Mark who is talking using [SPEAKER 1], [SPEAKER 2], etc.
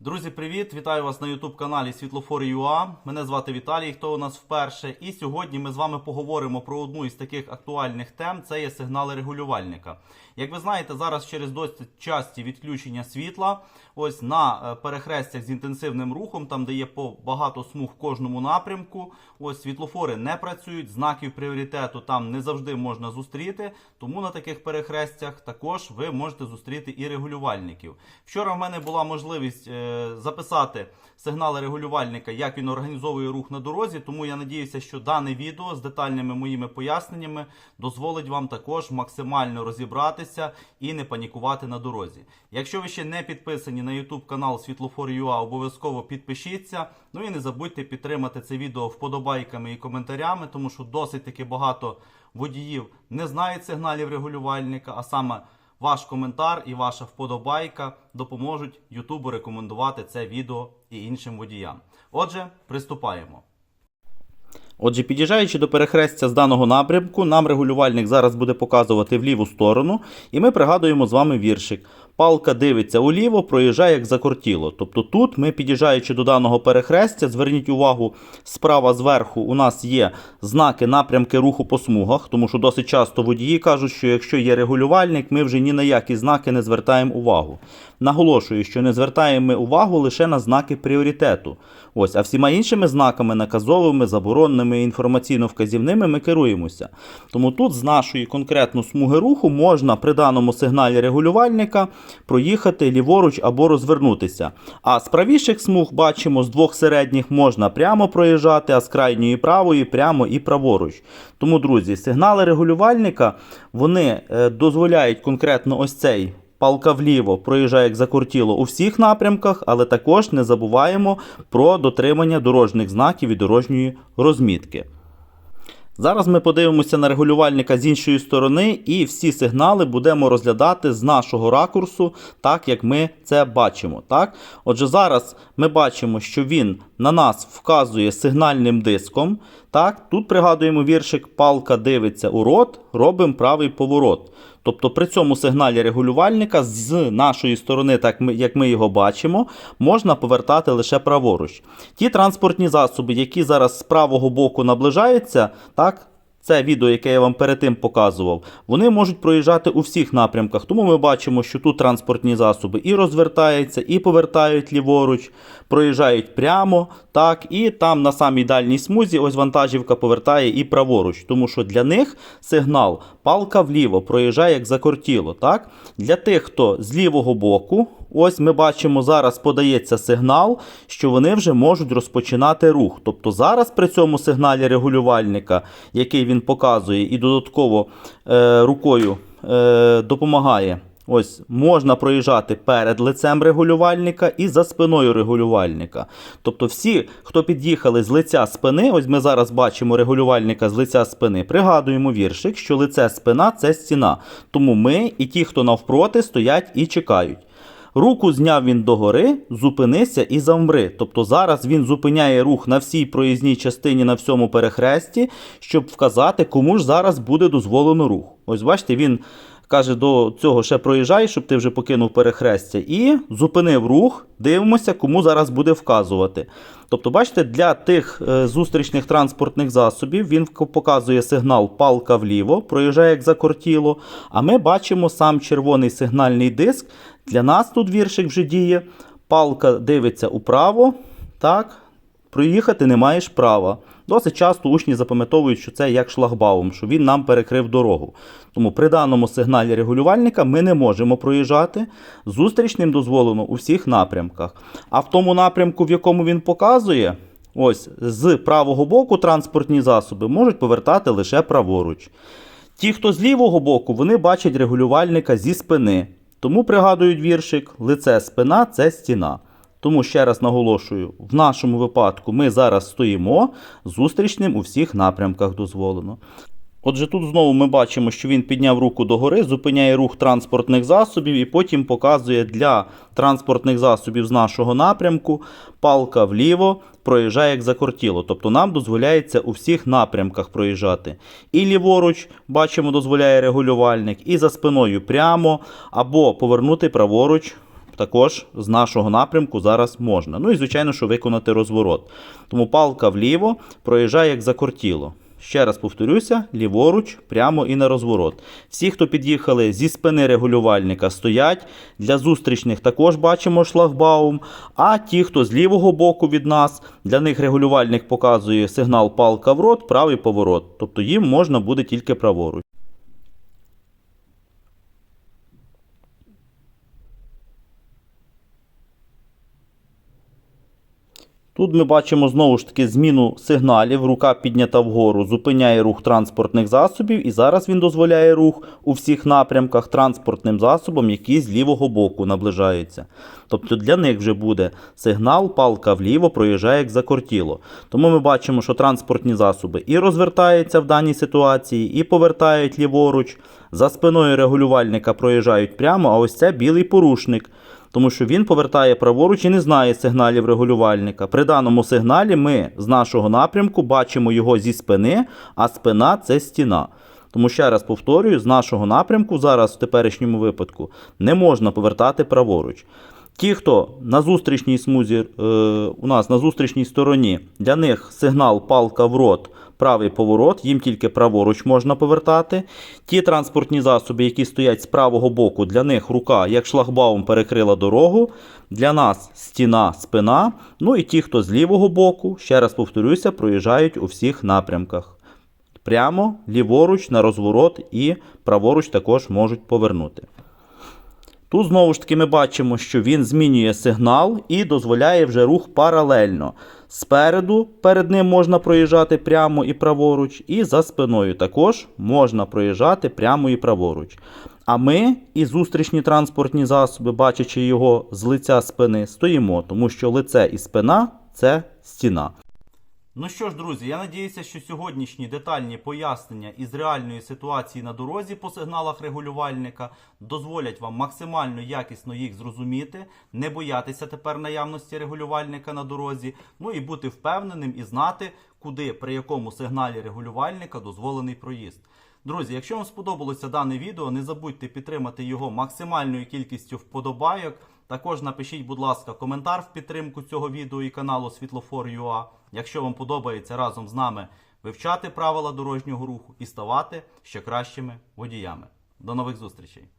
[SPEAKER 1] Друзі, привіт! Вітаю вас на youtube каналі Світлофори.ua. Мене звати Віталій, хто у нас вперше. І сьогодні ми з вами поговоримо про одну із таких актуальних тем це є сигнали регулювальника. Як ви знаєте, зараз через досить часті відключення світла, ось на е, перехрестях з інтенсивним рухом, там де є по багато смуг в кожному напрямку, ось світлофори не працюють, знаків пріоритету там не завжди можна зустріти. Тому на таких перехрестях також ви можете зустріти і регулювальників. Вчора в мене була можливість е, записати сигнали регулювальника, як він організовує рух на дорозі. Тому я надіюся, що дане відео з детальними моїми поясненнями дозволить вам також максимально розібратися і не панікувати на дорозі. Якщо ви ще не підписані на YouTube канал Світлофор.ua, обов'язково підпишіться. Ну і не забудьте підтримати це відео вподобайками і коментарями, тому що досить таки багато водіїв не знають сигналів регулювальника, а саме ваш коментар і ваша вподобайка допоможуть Ютубу рекомендувати це відео і іншим водіям. Отже, приступаємо. Отже, під'їжджаючи до перехрестя з даного напрямку, нам регулювальник зараз буде показувати в ліву сторону, і ми пригадуємо з вами віршик. Палка дивиться уліво, проїжджає як закортіло. Тобто тут ми, під'їжджаючи до даного перехрестя, зверніть увагу, справа зверху у нас є знаки напрямки руху по смугах, тому що досить часто водії кажуть, що якщо є регулювальник, ми вже ні на які знаки не звертаємо увагу. Наголошую, що не звертаємо ми увагу лише на знаки пріоритету. Ось, а всіма іншими знаками наказовими, заборонними, інформаційно-вказівними ми керуємося. Тому тут з нашої конкретно смуги руху можна при даному сигналі регулювальника проїхати ліворуч або розвернутися. А з правіших смуг бачимо, з двох середніх можна прямо проїжджати, а з крайньої правої прямо і праворуч. Тому, друзі, сигнали регулювальника вони е, дозволяють конкретно ось цей. Палка вліво проїжджає як закортіло у всіх напрямках, але також не забуваємо про дотримання дорожніх знаків і дорожньої розмітки. Зараз ми подивимося на регулювальника з іншої сторони, і всі сигнали будемо розглядати з нашого ракурсу, так як ми це бачимо. Так? Отже, зараз ми бачимо, що він на нас вказує сигнальним диском. Так? Тут пригадуємо віршик Палка дивиться у рот, робимо правий поворот. Тобто при цьому сигналі регулювальника з нашої сторони, так ми- як ми його бачимо, можна повертати лише праворуч. Ті транспортні засоби, які зараз з правого боку наближаються, так, це відео, яке я вам перед тим показував, вони можуть проїжджати у всіх напрямках. Тому ми бачимо, що тут транспортні засоби і розвертаються, і повертають ліворуч, проїжджають прямо, так, і там на самій дальній смузі ось вантажівка повертає і праворуч. Тому що для них сигнал палка вліво проїжджає як закортіло. Так? Для тих, хто з лівого боку, ось ми бачимо, зараз подається сигнал, що вони вже можуть розпочинати рух. Тобто зараз при цьому сигналі регулювальника, який він показує, і додатково е, рукою е, допомагає. Ось можна проїжджати перед лицем регулювальника і за спиною регулювальника. Тобто, всі, хто під'їхали з лиця спини, ось ми зараз бачимо регулювальника з лиця спини. Пригадуємо віршик, що лице спина це стіна. Тому ми і ті, хто навпроти, стоять і чекають. Руку зняв він догори, зупинися і завмри. Тобто зараз він зупиняє рух на всій проїзній частині на всьому перехресті, щоб вказати, кому ж зараз буде дозволено рух. Ось бачите, він каже до цього ще проїжджай, щоб ти вже покинув перехрестя, і зупинив рух. Дивимося, кому зараз буде вказувати. Тобто, бачите, для тих е, зустрічних транспортних засобів він показує сигнал палка вліво, проїжджає як закортіло. А ми бачимо сам червоний сигнальний диск. Для нас тут віршик вже діє. Палка дивиться управо. Так, проїхати не маєш права. Досить часто учні запам'ятовують, що це як шлагбаум, що він нам перекрив дорогу. Тому при даному сигналі регулювальника ми не можемо проїжджати. Зустрічним дозволено у всіх напрямках. А в тому напрямку, в якому він показує, ось з правого боку транспортні засоби можуть повертати лише праворуч. Ті, хто з лівого боку, вони бачать регулювальника зі спини. Тому пригадують віршик, лице спина це стіна. Тому ще раз наголошую, в нашому випадку ми зараз стоїмо зустрічним у всіх напрямках дозволено. Отже, тут знову ми бачимо, що він підняв руку догори, зупиняє рух транспортних засобів і потім показує для транспортних засобів з нашого напрямку палка вліво проїжджає як закортіло. Тобто нам дозволяється у всіх напрямках проїжджати. І ліворуч, бачимо, дозволяє регулювальник, і за спиною прямо, або повернути праворуч. Також з нашого напрямку зараз можна. Ну і звичайно, що виконати розворот. Тому палка вліво проїжджає як закортіло. Ще раз повторюся, ліворуч, прямо і на розворот. Всі, хто під'їхали зі спини регулювальника, стоять. Для зустрічних також бачимо шлагбаум. А ті, хто з лівого боку від нас, для них регулювальник показує сигнал палка в рот, правий поворот. Тобто їм можна буде тільки праворуч. Тут ми бачимо знову ж таки зміну сигналів. Рука піднята вгору, зупиняє рух транспортних засобів, і зараз він дозволяє рух у всіх напрямках транспортним засобам, які з лівого боку наближаються. Тобто для них вже буде сигнал, палка вліво проїжджає як закортіло. Тому ми бачимо, що транспортні засоби і розвертаються в даній ситуації, і повертають ліворуч. За спиною регулювальника проїжджають прямо, а ось це білий порушник тому що він повертає праворуч і не знає сигналів регулювальника. При даному сигналі ми з нашого напрямку бачимо його зі спини, а спина це стіна. Тому ще раз повторюю, з нашого напрямку зараз в теперішньому випадку не можна повертати праворуч. Ті, хто на зустрічній смузі е, у нас на зустрічній стороні, для них сигнал палка в рот, правий поворот, їм тільки праворуч можна повертати. Ті транспортні засоби, які стоять з правого боку, для них рука, як шлагбаум, перекрила дорогу. Для нас стіна, спина. Ну і ті, хто з лівого боку, ще раз повторюся, проїжджають у всіх напрямках. Прямо, ліворуч, на розворот і праворуч також можуть повернути. Тут знову ж таки ми бачимо, що він змінює сигнал і дозволяє вже рух паралельно. Спереду перед ним можна проїжджати прямо і праворуч, і за спиною також можна проїжджати прямо і праворуч. А ми і зустрічні транспортні засоби, бачачи його з лиця спини, стоїмо, тому що лице і спина це стіна. Ну що ж, друзі, я надіюся, що сьогоднішні детальні пояснення із реальної ситуації на дорозі по сигналах регулювальника дозволять вам максимально якісно їх зрозуміти, не боятися тепер наявності регулювальника на дорозі, ну і бути впевненим і знати, куди при якому сигналі регулювальника дозволений проїзд. Друзі, якщо вам сподобалося дане відео, не забудьте підтримати його максимальною кількістю вподобайок. Також напишіть, будь ласка, коментар в підтримку цього відео і каналу Світлофор.ua. Якщо вам подобається разом з нами вивчати правила дорожнього руху і ставати ще кращими водіями. До нових зустрічей!